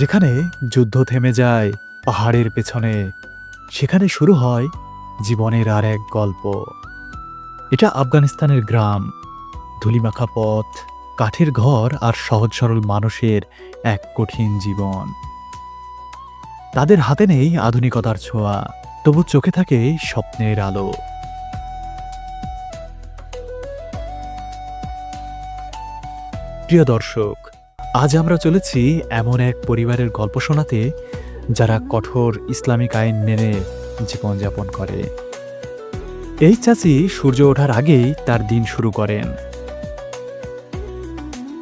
যেখানে যুদ্ধ থেমে যায় পাহাড়ের পেছনে, সেখানে শুরু হয় জীবনের আর এক গল্প। এটা আফগানিস্তানের গ্রাম। ধুলিমাখা পথ, কাঠের ঘর আর সহজ সরল মানুষের এক কঠিন জীবন। তাদের হাতে নেই আধুনিকতার ছোঁয়া, তবু চোখে থাকে স্বপ্নের আলো। প্রিয় দর্শক আজ আমরা চলেছি এমন এক পরিবারের গল্প শোনাতে যারা কঠোর ইসলামিক আইন মেনে জীবনযাপন করে। এই চাচি সূর্য ওঠার আগেই তার দিন শুরু করেন।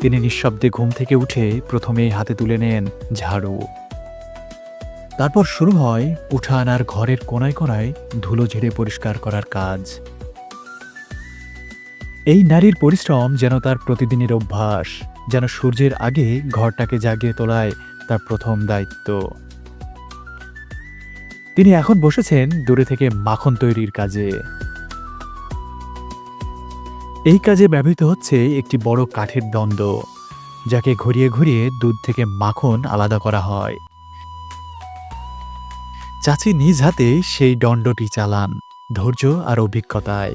তিনি নিঃশব্দে ঘুম থেকে উঠে প্রথমেই হাতে তুলে নেন ঝাড়ু। তারপর শুরু হয় উঠান আর ঘরের কোনায় কোনায় ধুলো ঝেড়ে পরিষ্কার করার কাজ। এই নারীর পরিশ্রম যেন তার প্রতিদিনের অভ্যাস, যেন সূর্যের আগে ঘরটাকে জাগিয়ে তোলায় তার প্রথম দায়িত্ব। তিনি এখন বসেছেন দূরে থেকে মাখন তৈরির কাজে। এই কাজে ব্যবহৃত হচ্ছে একটি বড় কাঠের দণ্ড যাকে ঘুরিয়ে ঘুরিয়ে দুধ থেকে মাখন আলাদা করা হয়। চাচি নিজ হাতে সেই দণ্ডটি চালান, ধৈর্য আর অভিজ্ঞতায়।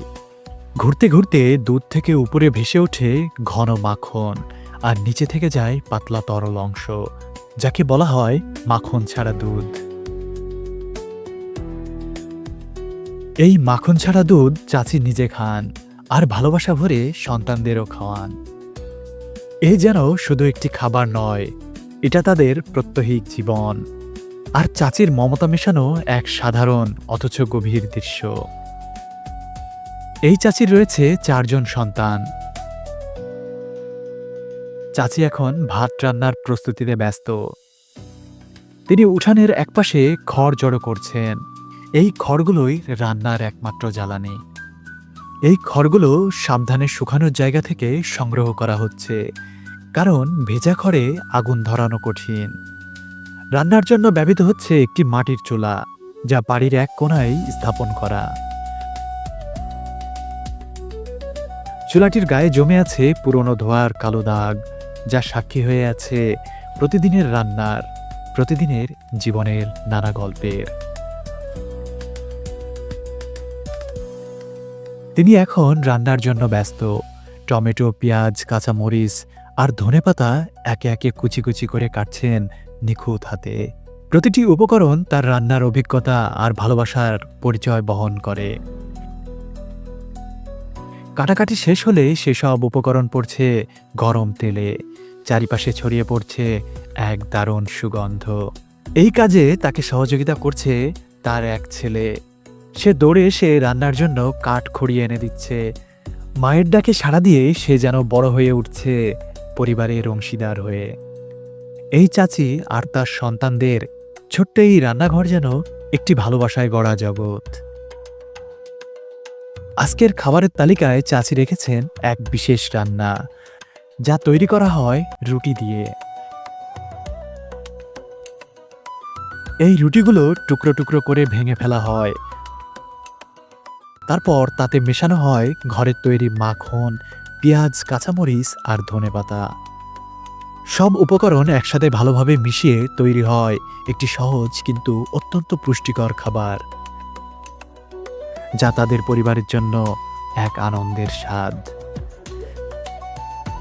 ঘুরতে ঘুরতে দুধ থেকে উপরে ভেসে ওঠে ঘন মাখন, আর নিচে থেকে যায় পাতলা তরল অংশ, যাকে বলা হয় মাখন ছাড়া দুধ। এই মাখন ছাড়া দুধ চাচি নিজে খান, আর ভালোবাসা ভরে সন্তানদেরও খাওয়ান। এ যেন শুধু একটি খাবার নয়, এটা তাদের প্রত্যহিক জীবন, আর চাচির মমতা মেশানো এক সাধারণ, অথচ গভীর দৃশ্য। এই চাচির রয়েছে চারজন সন্তান। চাচি এখন ভাত রান্নার প্রস্তুতিতে ব্যস্ত। তিনি উঠানের একপাশে খড় জড়ো করছেন। এই খড়গুলোই রান্নার একমাত্র জ্বালানি। এই খড়গুলো সাবধানে শুকানোর জায়গা থেকে সংগ্রহ করা হচ্ছে, কারণ ভেজা খড়ে আগুন ধরানো কঠিন। রান্নার জন্য ব্যবহৃত হচ্ছে একটি মাটির চুলা, যা বাড়ির এক কোনায় স্থাপন করা। চুলাটির গায়ে জমে আছে পুরনো ধোয়ার কালো দাগ, যা সাক্ষী হয়ে আছে প্রতিদিনের রান্নার, প্রতিদিনের জীবনের নানা গল্পের। তিনি এখন রান্নার জন্য ব্যস্ত। টমেটো, পেঁয়াজ, কাঁচামরিচ আর ধনেপাতা একে একে কুচি কুচি করে কাটছেন নিখুঁত হাতে। প্রতিটি উপকরণ তার রান্নার অভিজ্ঞতা আর ভালোবাসার পরিচয় বহন করে। কাটাকাটি শেষ হলে সেসব উপকরণ পড়ছে গরম তেলে। চারিপাশে ছড়িয়ে পড়ছে এক দারুণ সুগন্ধ। এই কাজে তাকে সহযোগিতা করছে তার এক ছেলে। সে দৌড়ে এসে রান্নার জন্য কাঠ খড়িয়ে এনে দিচ্ছে। মায়ের ডাকে সাড়া দিয়ে সে যেন বড় হয়ে উঠছে পরিবারের অংশীদার হয়ে। এই চাচি আর তার সন্তানদের ছোট্ট এই রান্নাঘর যেন একটি ভালোবাসায় গড়া জগৎ। আজকের খাবারের তালিকায় চাচি রেখেছেন এক বিশেষ রান্না, যা তৈরি করা হয় রুটি দিয়ে। এই রুটিগুলো টুকরো টুকরো করে ভেঙে ফেলা হয়। তারপর তাতে মেশানো হয় ঘরের তৈরি মাখন, পেঁয়াজ, কাঁচামরিচ আর ধনেপাতা সব উপকরণ একসাথে ভালোভাবে মিশিয়ে তৈরি হয়, একটি সহজ কিন্তু অত্যন্ত পুষ্টিকর খাবার। যা তাদের পরিবারের জন্য এক আনন্দের স্বাদ।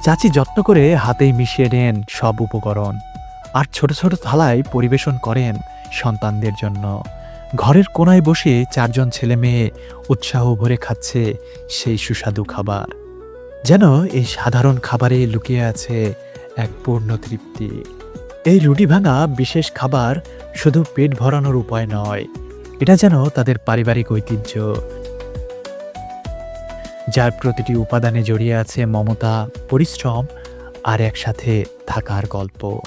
চাচি যত্ন করে হাতেই মিশিয়ে নেন সব উপকরণ আর ছোট ছোট থালায় পরিবেশন করেন সন্তানদের জন্য। ঘরের কোনায় বসে চারজন ছেলে মেয়ে উৎসাহ ভরে খাচ্ছে সেই সুস্বাদু খাবার। যেন এই সাধারণ খাবারে লুকিয়ে আছে এক পূর্ণ তৃপ্তি। এই রুটি ভাঙা বিশেষ খাবার শুধু পেট ভরানোর উপায় নয় এটা যেন তাদের পারিবারিক ঐতিহ্য। যার প্রতিটি উপাদানে জড়িয়ে আছে মমতা, পরিশ্রম আর একসাথে থাকার গল্প।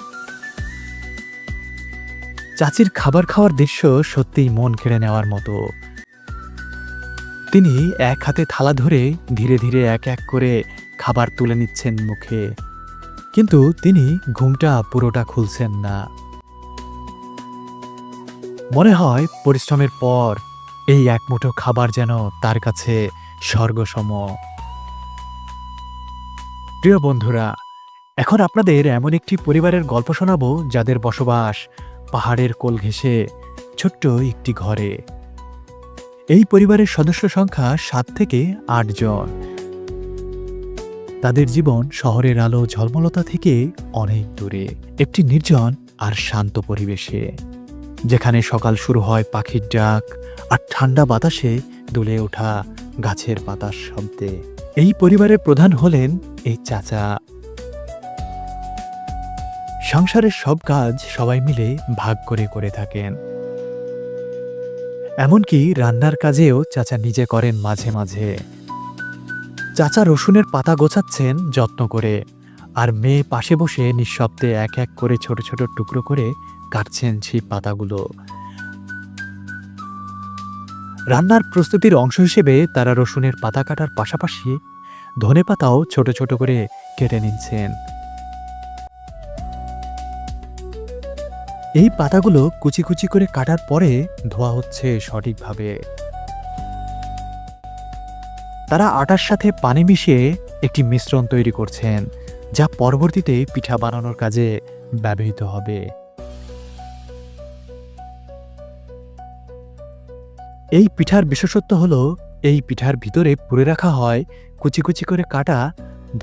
চাচির খাবার খাওয়ার দৃশ্য সত্যিই মন কেড়ে নেওয়ার মতো। তিনি এক হাতে থালা ধরে ধীরে ধীরে এক এক করে খাবার তুলে নিচ্ছেন মুখে। কিন্তু তিনি ঘুমটা পুরোটা খুলছেন না। মনে হয় পরিশ্রমের পর এই এক মুঠো খাবার যেন তার কাছে স্বর্গসম। প্রিয় বন্ধুরা, এখন আপনাদের এমন একটি পরিবারের গল্প শোনাবো যাদের বসবাস পাহাড়ের কোল ঘেঁষে ছোট্ট একটি ঘরে। এই পরিবারের সদস্য সংখ্যা সাত থেকে আট জন। তাদের জীবন শহরের আলো ঝলমলতা থেকে অনেক দূরে, একটি নির্জন আর শান্ত পরিবেশে। যেখানে সকাল শুরু হয় পাখির ডাক আর ঠান্ডা বাতাসে দুলে ওঠা গাছের পাতার শব্দে। এই পরিবারের প্রধান হলেন এই চাচা। সংসারের সব কাজ সবাই মিলে ভাগ করে করে থাকেন। এমনকি রান্নার কাজেও চাচা নিজে করেন মাঝে মাঝে। চাচা রসুনের পাতা গোছাচ্ছেন যত্ন করে আর মেয়ে পাশে বসে নিঃশব্দে এক এক করে ছোট ছোট টুকরো করে কাটছেন সেই পাতাগুলো। রান্নার প্রস্তুতির অংশ হিসেবে তারা রসুনের পাতা কাটার পাশাপাশি ধনে পাতাও ছোট ছোট করে কেটে নিচ্ছেন। এই পাতাগুলো কুচি কুচি করে কাটার পরে ধোয়া হচ্ছে সঠিকভাবে। তারা আটার সাথে পানি মিশিয়ে একটি মিশ্রণ তৈরি করছেন, যা পরবর্তীতে পিঠা বানানোর কাজে ব্যবহৃত হবে। এই পিঠার বিশেষত্ব হলো, এই পিঠার ভিতরে পুরে রাখা হয় কুচি কুচি করে কাটা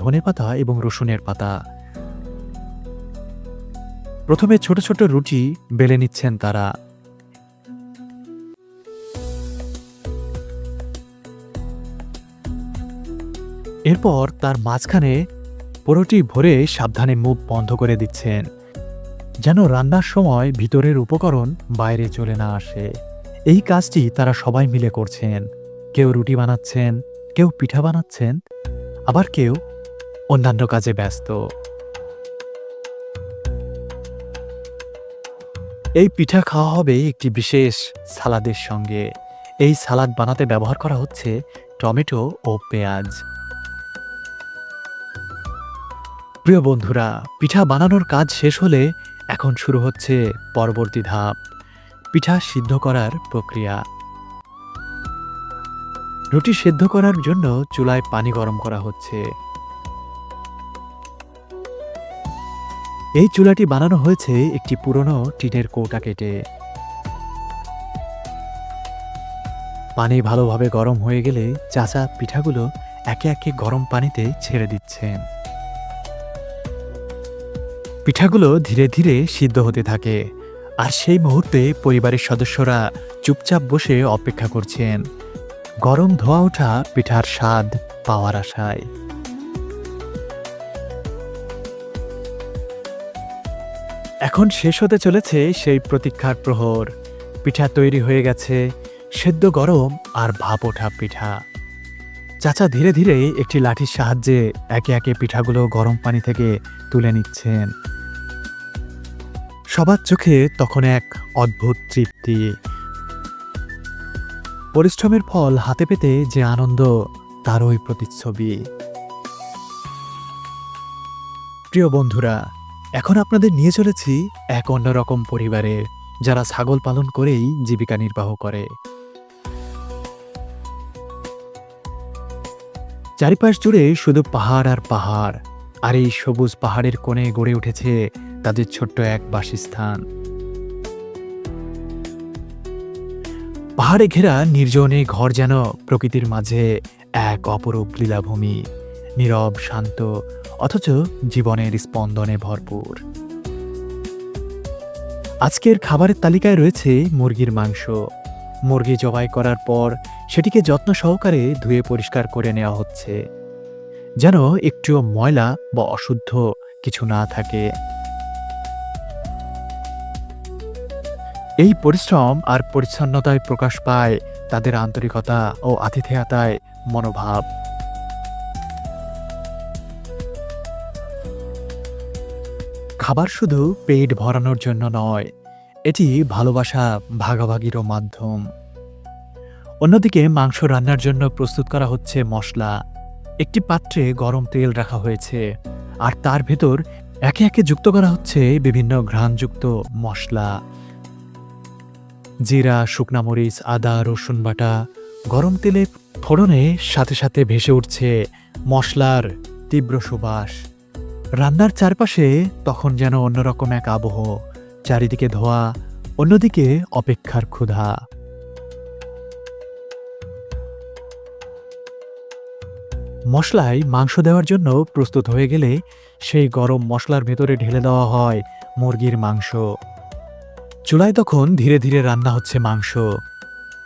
ধনে পাতা এবং রসুনের পাতা। প্রথমে ছোট ছোট রুটি বেলে নিচ্ছেন তারা। এরপর তার মাঝখানে পুরোটি ভরে সাবধানে মুখ বন্ধ করে দিচ্ছেন, যেন রান্নার সময় ভিতরের উপকরণ বাইরে চলে না আসে। এই কাজটি তারা সবাই মিলে করছেন। কেউ রুটি বানাচ্ছেন, কেউ পিঠা বানাচ্ছেন, আবার কেউ অন্যান্য কাজে ব্যস্ত। এই পিঠা খাওয়া হবে একটি বিশেষ সালাদের সঙ্গে। এই সালাদ বানাতে ব্যবহার করা হচ্ছে টমেটো ও পেঁয়াজ। প্রিয় বন্ধুরা, পিঠা বানানোর কাজ শেষ হলে এখন শুরু হচ্ছে পরবর্তী ধাপ। পিঠা সিদ্ধ করার প্রক্রিয়া। রুটি সিদ্ধ করার জন্য চুলায় পানি গরম করা হচ্ছে। এই চুলাটি বানানো হয়েছে একটি পুরনো টিনের কৌটা কেটে। পানি ভালোভাবে গরম হয়ে গেলে চাচা পিঠাগুলো একে একে গরম পানিতে ছেড়ে দিচ্ছেন। পিঠাগুলো ধীরে ধীরে সিদ্ধ হতে থাকে। আর সেই মুহূর্তে পরিবারের সদস্যরা চুপচাপ বসে অপেক্ষা করছেন। গরম ধোয়া ওঠা পিঠার স্বাদ পাওয়ার আশায়। এখন শেষ হতে চলেছে সেই প্রতীক্ষার প্রহর। পিঠা তৈরি হয়ে গেছে, সেদ্ধ গরম আর ভাপ ওঠা পিঠা। চাচা ধীরে ধীরে একটি লাঠির সাহায্যে একে একে পিঠাগুলো গরম পানি থেকে তুলে নিচ্ছেন। সবার চোখে তখন এক অদ্ভুত তৃপ্তি। পরিশ্রমের ফল হাতে পেতে যে আনন্দ তারই প্রতিচ্ছবি। প্রিয় বন্ধুরা, এখন আপনাদের নিয়ে চলেছি এক অন্যরকম পরিবারে, যারা ছাগল পালন করেই জীবিকা নির্বাহ করে। চারিপাশ জুড়ে শুধু পাহাড় আর পাহাড়, আর এই সবুজ পাহাড়ের কোণে গড়ে উঠেছে তাদের ছোট্ট এক বাসস্থান। পাহাড়ে ঘেরা নির্জনে ঘর যেন প্রকৃতির মাঝে এক অপরূপ লীলাভূমি, নীরব, শান্ত, অথচ জীবনের স্পন্দনে ভরপুর। আজকের খাবারের তালিকায় রয়েছে মুরগির মাংস। মুরগি জবাই করার পর সেটিকে যত্ন সহকারে ধুয়ে পরিষ্কার করে নেওয়া হচ্ছে। যেন একটুও ময়লা বা অশুদ্ধ কিছু না থাকে। এই পরিশ্রম আর পরিচ্ছন্নতায় প্রকাশ পায় তাদের আন্তরিকতা ও আতিথেয়তায় মনোভাব। খাবার শুধু পেট ভরানোর জন্য নয়, এটি ভালোবাসা, ভাগাভাগিরও মাধ্যম। অন্যদিকে মাংস রান্নার জন্য প্রস্তুত করা হচ্ছে মশলা। একটি পাত্রে গরম তেল রাখা হয়েছে, আর তার ভেতর একে একে যুক্ত করা হচ্ছে বিভিন্ন ঘ্রাণযুক্ত মশলা। জিরা, শুকনা মরিচ, আদা, রসুন বাটা গরম তেলে ফোড়নে সাথে সাথে ভেসে উঠছে মশলার তীব্র সুবাস। রান্নার চারপাশে তখন যেন অন্যরকম এক আবহ, চারিদিকে ধোয়া, অন্যদিকে অপেক্ষার ক্ষুধা। মশলায় মাংস দেওয়ার জন্য প্রস্তুত হয়ে গেলে সেই গরম মশলার ভেতরে ঢেলে দেওয়া হয় মুরগির মাংস। চুলায় তখন ধীরে ধীরে রান্না হচ্ছে মাংস।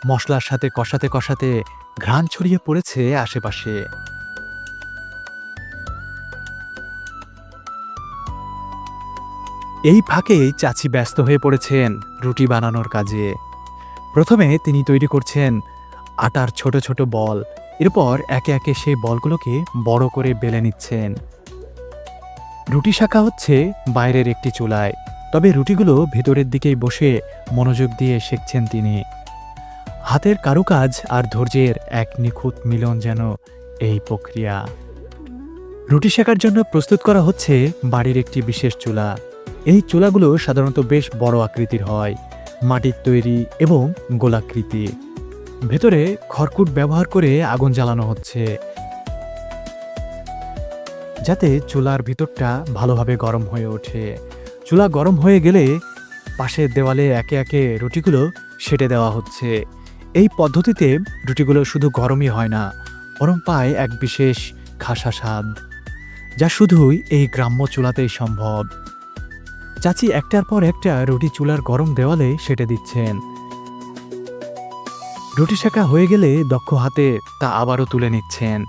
মশলার সাথে কষাতে কষাতে ঘ্রাণ ছড়িয়ে পড়েছে আশেপাশে। এই ফাঁকে চাচি ব্যস্ত হয়ে পড়েছেন রুটি বানানোর কাজে। প্রথমে তিনি তৈরি করছেন আটার ছোট ছোট বল। এরপর একে একে সেই বলগুলোকে বড় করে বেলে নিচ্ছেন। রুটি শাখা হচ্ছে বাইরের একটি চুলায়। তবে রুটিগুলো ভেতরের দিকেই বসে মনোযোগ দিয়ে শেখছেন তিনি। হাতের কারুকাজ আর ধৈর্যের এক নিখুঁত মিলন যেন এই প্রক্রিয়া। রুটি শেখার জন্য প্রস্তুত করা হচ্ছে বাড়ির একটি বিশেষ চুলা। এই চুলাগুলো সাধারণত বেশ বড় আকৃতির হয়, মাটির তৈরি এবং গোলাকৃতি। ভেতরে খড়কুট ব্যবহার করে আগুন জ্বালানো হচ্ছে। যাতে চুলার ভিতরটা ভালোভাবে গরম হয়ে ওঠে। চুলা গরম হয়ে গেলে পাশের দেওয়ালে একে একে রুটিগুলো সেটে দেওয়া হচ্ছে। এই পদ্ধতিতে রুটিগুলো শুধু গরমই হয় না, বরং পায় এক বিশেষ খাসা স্বাদ, যা শুধুই এই গ্রাম্য চুলাতেই সম্ভব। চাচি একটার পর একটা রুটি চুলার গরম দেওয়ালে সেটে দিচ্ছেন। রুটি শেখা হয়ে গেলে দক্ষ হাতে তা আবারও তুলে নিচ্ছেন।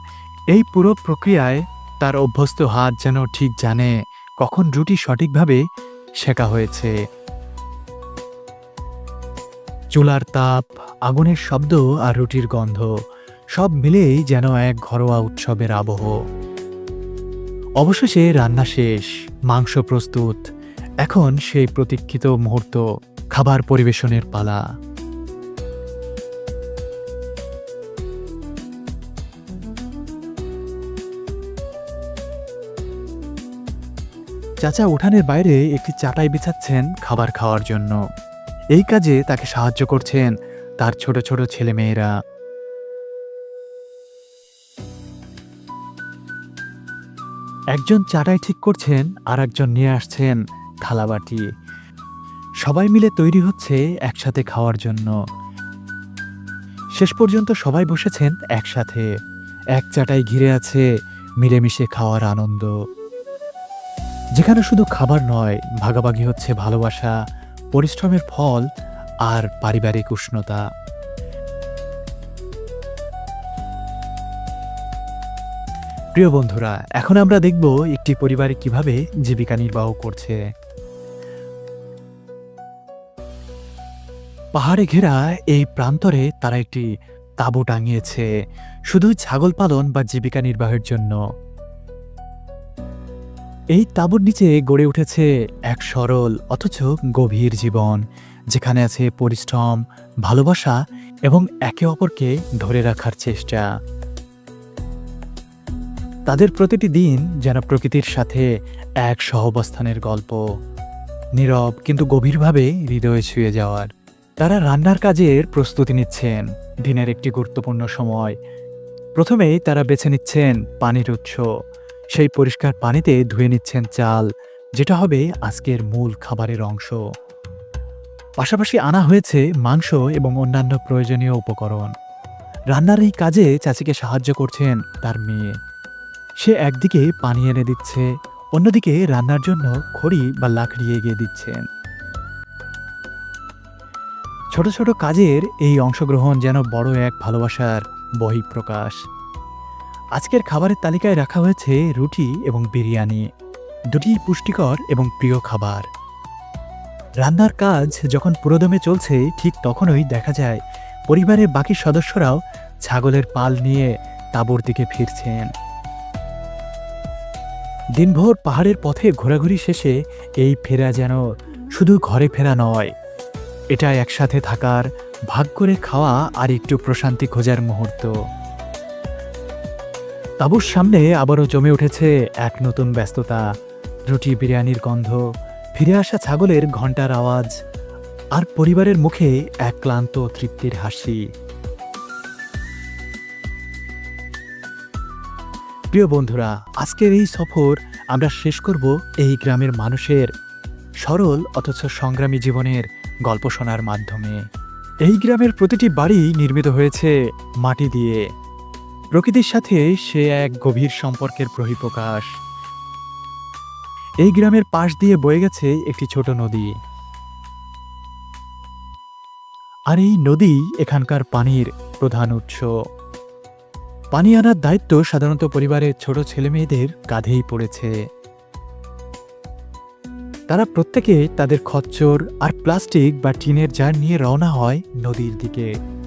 এই পুরো প্রক্রিয়ায় তার অভ্যস্ত হাত যেন ঠিক জানে কখন রুটি সঠিকভাবে শেখা হয়েছে। চুলার তাপ, আগুনের শব্দ আর রুটির গন্ধ সব মিলেই যেন এক ঘরোয়া উৎসবের আবহ। অবশেষে রান্না শেষ, মাংস প্রস্তুত। এখন সেই প্রতীক্ষিত মুহূর্ত, খাবার পরিবেশনের পালা। চাচা উঠানের বাইরে একটি চাটাই বিছাচ্ছেন খাবার খাওয়ার জন্য। এই কাজে তাকে সাহায্য করছেন তার ছোট ছোট ছেলেমেয়েরা একজন চাটাই ঠিক করছেন আর একজন নিয়ে আসছেন থালাবাটি। সবাই মিলে তৈরি হচ্ছে একসাথে খাওয়ার জন্য। শেষ পর্যন্ত সবাই বসেছেন একসাথে। এক চাটাই ঘিরে আছে মিলেমিশে খাওয়ার আনন্দ। যেখানে শুধু খাবার নয়, ভাগাভাগি হচ্ছে ভালোবাসা, পরিশ্রমের ফল আর পারিবারিক উষ্ণতা। প্রিয় বন্ধুরা, এখন আমরা দেখব একটি পরিবারে কীভাবে জীবিকা নির্বাহ করছে। পাহাড়ে ঘেরা এই প্রান্তরে তারা একটি তাঁবু টাঙিয়েছে। শুধু ছাগল পালন বা জীবিকা নির্বাহের জন্য। এই তাঁবুর নিচে গড়ে উঠেছে এক সরল অথচ গভীর জীবন, যেখানে আছে পরিশ্রম, ভালোবাসা এবং একে অপরকে ধরে রাখার চেষ্টা। তাদের প্রতিটি দিন যেন প্রকৃতির সাথে এক সহবস্থানের গল্প। নীরব কিন্তু গভীরভাবে হৃদয়ে ছুঁয়ে যাওয়ার। তারা রান্নার কাজের প্রস্তুতি নিচ্ছেন। দিনের একটি গুরুত্বপূর্ণ সময়। প্রথমেই তারা বেছে নিচ্ছেন পানির উৎস। সেই পরিষ্কার পানিতে ধুয়ে নিচ্ছেন চাল, যেটা হবে আজকের মূল খাবারের অংশ। পাশাপাশি আনা হয়েছে মাংস এবং অন্যান্য প্রয়োজনীয় উপকরণ। রান্নার এই কাজে চাচিকে সাহায্য করছেন তার মেয়ে। সে একদিকে পানি এনে দিচ্ছে, অন্যদিকে রান্নার জন্য খড়ি বা লাকড়ি এগিয়ে দিচ্ছেন। ছোট ছোট কাজের এই অংশগ্রহণ যেন বড় এক ভালোবাসার বহিঃপ্রকাশ। আজকের খাবারের তালিকায় রাখা হয়েছে রুটি এবং বিরিয়ানি, দুটি পুষ্টিকর এবং প্রিয় খাবার। রান্নার কাজ যখন পুরোদমে চলছে, ঠিক তখনই দেখা যায় পরিবারের বাকি সদস্যরাও ছাগলের পাল নিয়ে তাঁবুর দিকে ফিরছেন। দিনভর পাহাড়ের পথে ঘোরাঘুরি শেষে এই ফেরা যেন শুধু ঘরে ফেরা নয় এটা একসাথে থাকার ভাগ করে খাওয়া আর একটু প্রশান্তি খোঁজার মুহূর্ত। তাঁবুর সামনে আবারও জমে উঠেছে এক নতুন ব্যস্ততা। রুটি বিরিয়ানির গন্ধ, ফিরে আসা ছাগলের ঘণ্টার আওয়াজ, আর পরিবারের মুখে এক ক্লান্ত তৃপ্তির হাসি। প্রিয় বন্ধুরা, আজকের এই সফর আমরা শেষ করব এই গ্রামের মানুষের সরল অথচ সংগ্রামী জীবনের গল্প শোনার মাধ্যমে। এই গ্রামের প্রতিটি বাড়ি নির্মিত হয়েছে মাটি দিয়ে। প্রকৃতির সাথে সে এক গভীর সম্পর্কের বহিঃপ্রকাশ। এই গ্রামের পাশ দিয়ে বয়ে গেছে একটি ছোট নদী। আর এই নদী এখানকার পানির প্রধান উৎস। পানি আনার দায়িত্ব সাধারণত পরিবারের ছোট ছেলে মেয়েদের কাঁধেই পড়েছে। তারা প্রত্যেকে তাদের খচ্চর আর প্লাস্টিক বা টিনের জার নিয়ে রওনা হয় নদীর দিকে।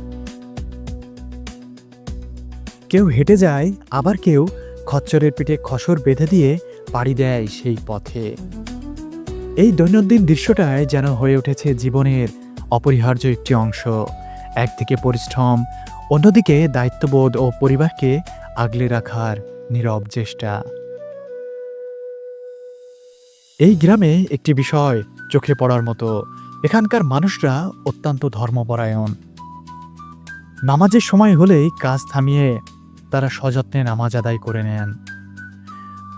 কেউ হেঁটে যায়, আবার কেউ খচ্চরের পিঠে খসর বেঁধে দিয়ে পাড়ি দেয় সেই পথে। এই দৈনন্দিন দৃশ্যটায় যেন হয়ে উঠেছে জীবনের অপরিহার্য একটি অংশ। একদিকে পরিশ্রম, অন্যদিকে দায়িত্ববোধ ও পরিবারকে আগলে রাখার নীরব চেষ্টা। এই গ্রামে একটি বিষয় চোখে পড়ার মতো। এখানকার মানুষরা অত্যন্ত ধর্মপরায়ণ। নামাজের সময় হলেই কাজ থামিয়ে তারা সযত্নে নামাজ আদায় করে নেন।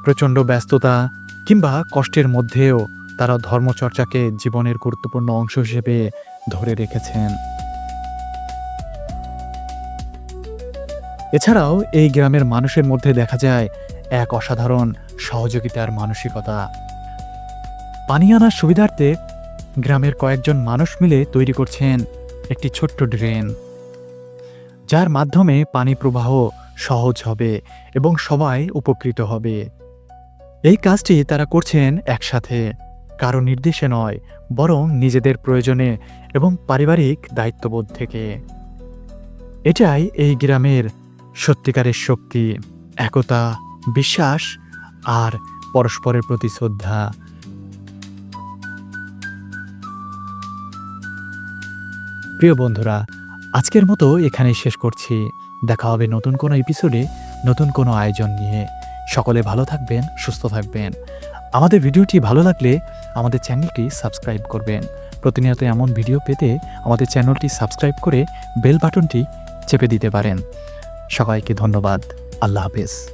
প্রচণ্ড ব্যস্ততা কিংবা কষ্টের মধ্যেও তারা ধর্মচর্চাকে জীবনের গুরুত্বপূর্ণ অংশ হিসেবে ধরে রেখেছেন। এছাড়াও এই গ্রামের মানুষের মধ্যে দেখা যায় এক অসাধারণ সহযোগিতার মানসিকতা। পানি আনার সুবিধার্থে গ্রামের কয়েকজন মানুষ মিলে তৈরি করছেন একটি ছোট্ট ড্রেন, যার মাধ্যমে পানি প্রবাহ সহজ হবে এবং সবাই উপকৃত হবে। এই কাজটি তারা করছেন একসাথে, কারও নির্দেশে নয়, বরং নিজেদের প্রয়োজনে এবং পারিবারিক দায়িত্ববোধ থেকে। এটাই এই গ্রামের সত্যিকারের শক্তি, একতা, বিশ্বাস আর পরস্পরের প্রতি শ্রদ্ধা। প্রিয় বন্ধুরা, আজকের মতো এখানেই শেষ করছি। দেখা হবে নতুন কোনো এপিসোডে নতুন কোনো আয়োজন নিয়ে। সকলে ভালো থাকবেন, সুস্থ থাকবেন। আমাদের ভিডিওটি ভালো লাগলে আমাদের চ্যানেলটি সাবস্ক্রাইব করবেন। প্রতিনিয়ত এমন ভিডিও পেতে আমাদের চ্যানেলটি সাবস্ক্রাইব করে বেল বাটনটি চেপে দিতে পারেন। সবাইকে ধন্যবাদ। আল্লাহ হাফেজ।